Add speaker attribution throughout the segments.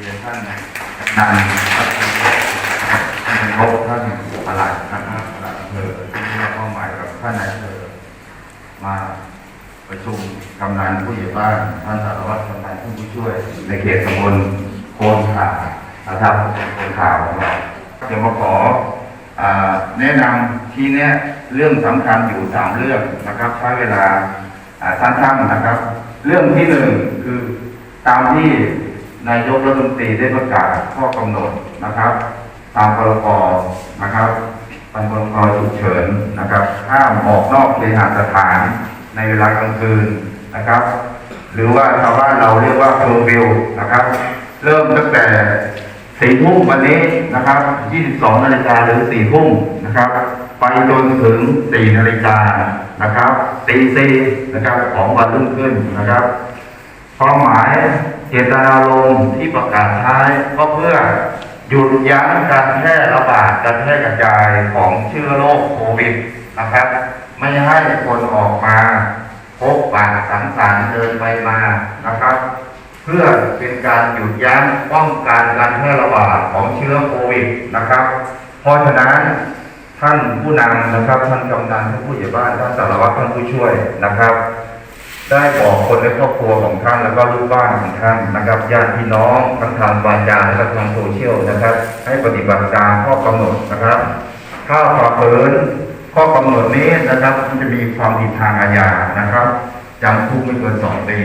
Speaker 1: เรียนท่านนานท่านพบท่านประหลัดนะครับประหลัดอำเภอที่มีเป้าหมายกับท่านนายอำเภอมาประชุมกำนันผู้ใหญ่บ้านท่านสารวัตรกำนันผู้ช่วย ในเขตตำบลโพนขานะครับโพนขาของเราเดี๋ยวมาขอแนะนำทีเนี้เรื่องสำคัญอยู่สามเรื่องนะครับใช้เวลาสั้นๆนะครับ เรื่องที่หนึ่งคือตามที่ นายกรัฐมนตรีได้ประกาศข้อกำหนดนะครับ ตามพรกนะครับตามพรกฉุกเฉินนะครับ ห้ามออกนอกเคหสถานในเวลากลางคืนนะครับ หรือว่าชาวบ้านเราเรียกว่าเคอร์ฟิวนะครับ เริ่มตั้งแต่สี่ทุ่มวันนี้นะครับ 22 นาฬิกาหรือ4ทุ่มนะครับ ไปจนถึง 4 นาฬิกานะครับตีสี่นะครับของวันรุ่งขึ้นนะครับ ความหมายเจตนารมณ์ที่ประกาศใช้ก็เพื่อหยุดยั้งการแพร่ระบาดการแพร่กระจายของเชื้อโรคโควิดนะครับ ไม่ให้คนออกมาพบปะสังสรรค์เดินไปมานะครับ เพื่อเป็นการหยุดยั้งป้องกันการแพร่ระบาดของเชื้อโควิดนะครับ เพราะฉะนั้นท่านผู้นำนะครับท่านกำนันท่านผู้ใหญ่บ้านท่านสารวัตรท่านผู้ช่วยนะครับ ได้บอกคนในครอบครัวของท่านแล้วก็ลูกบ้านของท่านนะครับญาติพี่น้องทั้งทางวาจาและก็ทางโซเชียลนะครับ ให้ปฏิบัติตามข้อกำหนดนะครับถ้าฝ่าฝืนข้อกำหนดนี้นะครับมันจะมีความผิดทางอาญานะครับจำคุกไม่เกินสองปี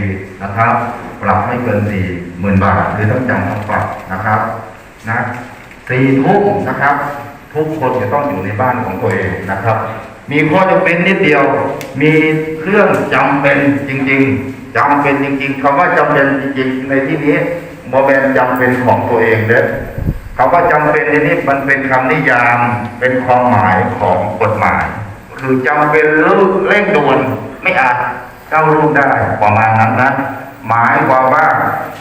Speaker 1: นะครับปรับไม่เกินสี่หมื่นบาทหรือทั้งจำทั้งปรับนะครับนะสี่ทุ่มนะครับ ทุกคนจะต้องอยู่ในบ้านของตัวเองนะครับ มีข้อจำเป็นนิดเดียว มีเรื่องจำเป็นจริง ๆจำเป็นจริง ๆคำว่าจำเป็นจริง ๆ ในที่นี้โมเมนจำเป็นของตัวเองเด้อคำว่าจำเป็นในนี้มันเป็นคำนิยามเป็นความหมายของกฎหมาย คือจำเป็นเร่งด่วนไม่อาจก้าวล่วงได้ประมาณนั้นนะหมายความว่า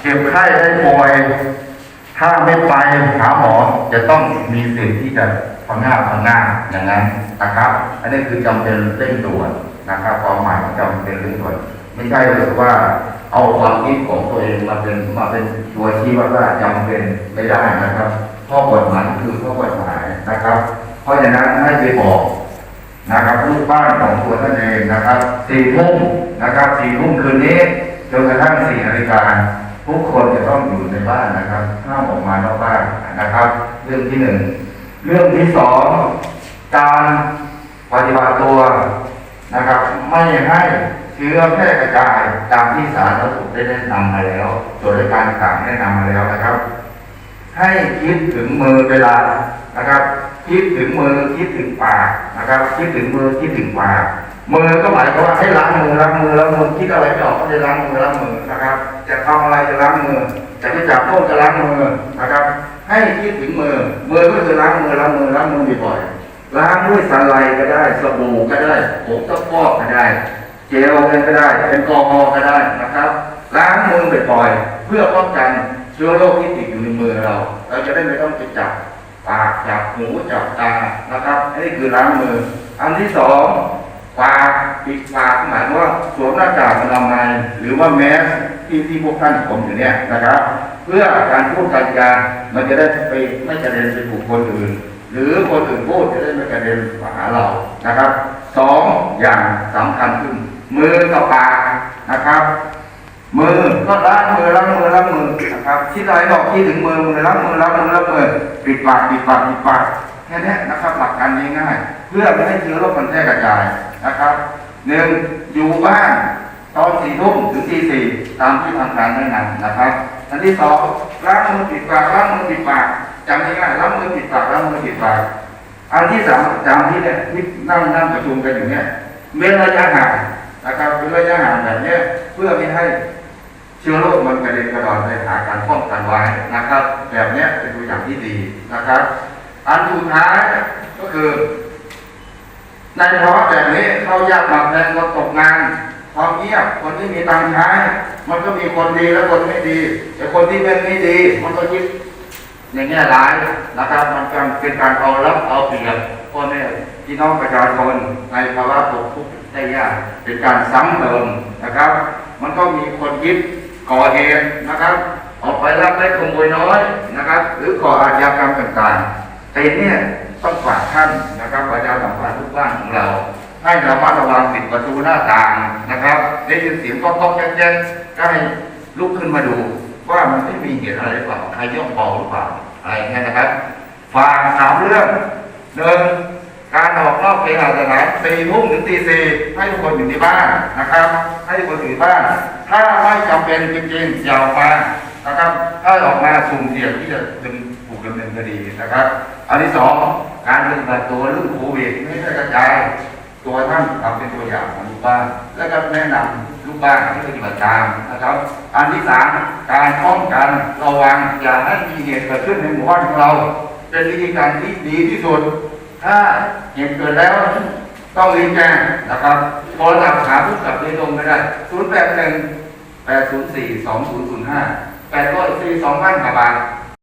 Speaker 1: เจ็บไข้ได้ป่วย ถ้าไม่ไปหาหมอจะต้องมีสิทธิ์ที่จะพังงาพังงาอย่างนั้นนะครับ อันนี้คือจำเป็นเร่งด่วนนะครับความหมายของจำเป็นเร่งด่วนไม่ใช่หรือว่า เอาความคิดของตัวเองมาเป็นมาเป็นตัวชี้ว่าจำเป็นไม่ได้นะครับข้อกฎหมายคือข้อกฎหมายนะครับ เพราะฉะนั้นให้ไปบอกนะครับลูกบ้านของตัวท่านเองนะครับสี่ทุ่มนะครับสี่ทุ่มคืนนี้จนกระทั่งสี่นาฬิกา ทุกคนจะต้องอยู่ในบ้านนะครับห้ามออกมานอกบ้านนะครับ เรื่องที่หนึ่งเรื่องที่สองการปฏิบัติตัวนะครับ ไม่ให้เชื้อแพร่กระจายตามที่สาธารณสุขได้แนะนำมาแล้วส่วนราชการต่างแนะนำมาแล้วนะครับ ให้คิดถึงมือเวลานะครับ คิดถึงมือคิดถึงปากนะครับ คิดถึงมือคิดถึงปาก มือก็หมายความว่าให้ล้างมือล้างมือล้างมือคิดอะไรไม่ออกก็จะล้างมือล้างมือนะครับ จะทำอะไรจะล้างมือจะไปจับโต๊ะจะล้างมือนะครับ ให้คิดถึงมือมือก็คือล้างมือล้างมือล้างมือบ่อยๆล้างด้วยสไลด์ก็ได้สบู่ก็ได้ผงตะกร้อกก็ได้ เจลก็ได้แอลกอฮอลก็ได้นะครับ ล้างมือบ่อยๆเพื่อป้องกันเชื้อโรคที่ติดอยู่ในมือเรา เราจะได้ไม่ต้องไปจับปากจับหูจับตานะครับนนี้คือล้างมือ อันที่สอง ปิดปากหมายว่าสวมหน้ากากอนามัยหรือว่าแมสที่ที่พวกท่านผมอยู่เนี่ยนะครับ เพื่อการพูดการจามันจะได้ไปไม่กระเด็นไปถูกคนอื่น หรือคนอื่นพูดจะได้ไม่กระเด็นมาหาเรานะครับสองอย่างสำคัญขึ้น มือกับปากนะครับ มือก็ล้างมือล้างมือล้างมือนะครับคิดอะไรบอกคิดถึงมือมือล้างมือล้างมือล้างมือปิดปากปิดปากปิดปากแค่นี้นะครับหลักการง่ายๆเพื่อไม่ให้เชื้อโรคมันแพร่กระจายนะครับ หนึ่งอยู่บ้านตอนสี่ทุ่มถึงตีสี่ตามที่ทางการแนะนำนะครับ อันที่สองล้างมือปิดปากล้างมือปิดปากจำง่ายๆล้างมือปิดปากล้างมือปิดปาก อันที่สามจำที่เนี่ยที่นั่งนั่งประชุมกันอยู่เนี่ยเว้นระยะห่างนะครับเว้นระยะห่างแบบเนี้ยเพื่อไม่ให้เชื้อโรคมันกระเด็นกระดอนไปหาการป้องกันไว้นะครับ แบบเนี้ยเป็นตัวอย่างที่ดีนะครับ อันสุดท้ายก็คือ ในภาวะแบบนี้เข้ายากหมากแพงคนตกงานความเงียบคนที่มีตังค์ใช้มันก็มีคนดีและคนไม่ดี แต่คนที่เป็นไม่ดี มันก็คิดในแง่ร้ายนะครับ มันเป็นการเอารับเอาเปรียบพ่อแม่พี่น้องประชาชนในภาวะตกทุกข์ได้ยากเป็นการซ้ำเติมนะครับ มันก็มีคนคิดก่อเหตุนะครับ ออกไปรับได้ขโมยน้อยนะครับ หรือก่ออาชญากรรมต่างๆแต่เนี่ยต้องฝากท่าน ให้ระมัดระวังปิดประตูหน้าต่างนะครับ ได้ยินเสียงก๊อกๆแจ๊กๆก็ให้ลุกขึ้นมาดูว่ามันไม่มีเหตุอะไรหรือเปล่าใครย่องเบาหรือเปล่าอะไรเงี้ยนะครับฝากสามเรื่องหนึ่งการออกนอกเคหสถานสี่ทุ่มถึงตีสี่ให้ทุกคนอยู่ที่บ้านนะครับ ให้ทุกคนอยู่ที่บ้าน ถ้าไม่จำเป็นจริงๆอย่าออกมานะครับ ถ้าออกมาสุ่มเสี่ยงที่จะดึงถูกดำเนินคดีนะครับ อันที่สองการปฏิบัติตัวเรื่องโควิดไม่ใช่กระจาย ตัวท่านทำเป็นตัวอย่างของลูกบ้าน แล้วก็แนะนำลูกบ้านให้ปฏิบัติตามนะครับ อันที่สามการป้องกันระวังอย่าให้มีเหตุเกิดขึ้นในหมู่บ้านของเรา เป็นวิธีการที่ดีที่สุด ถ้าเหตุเกิดแล้วต้องรีบแจ้งนะครับโทรศัพท์หาผู้กับโดยตรงไม่ได้0 8 1 8 0 4 2 0 0 5 8 0 4 2 0 0 0บาท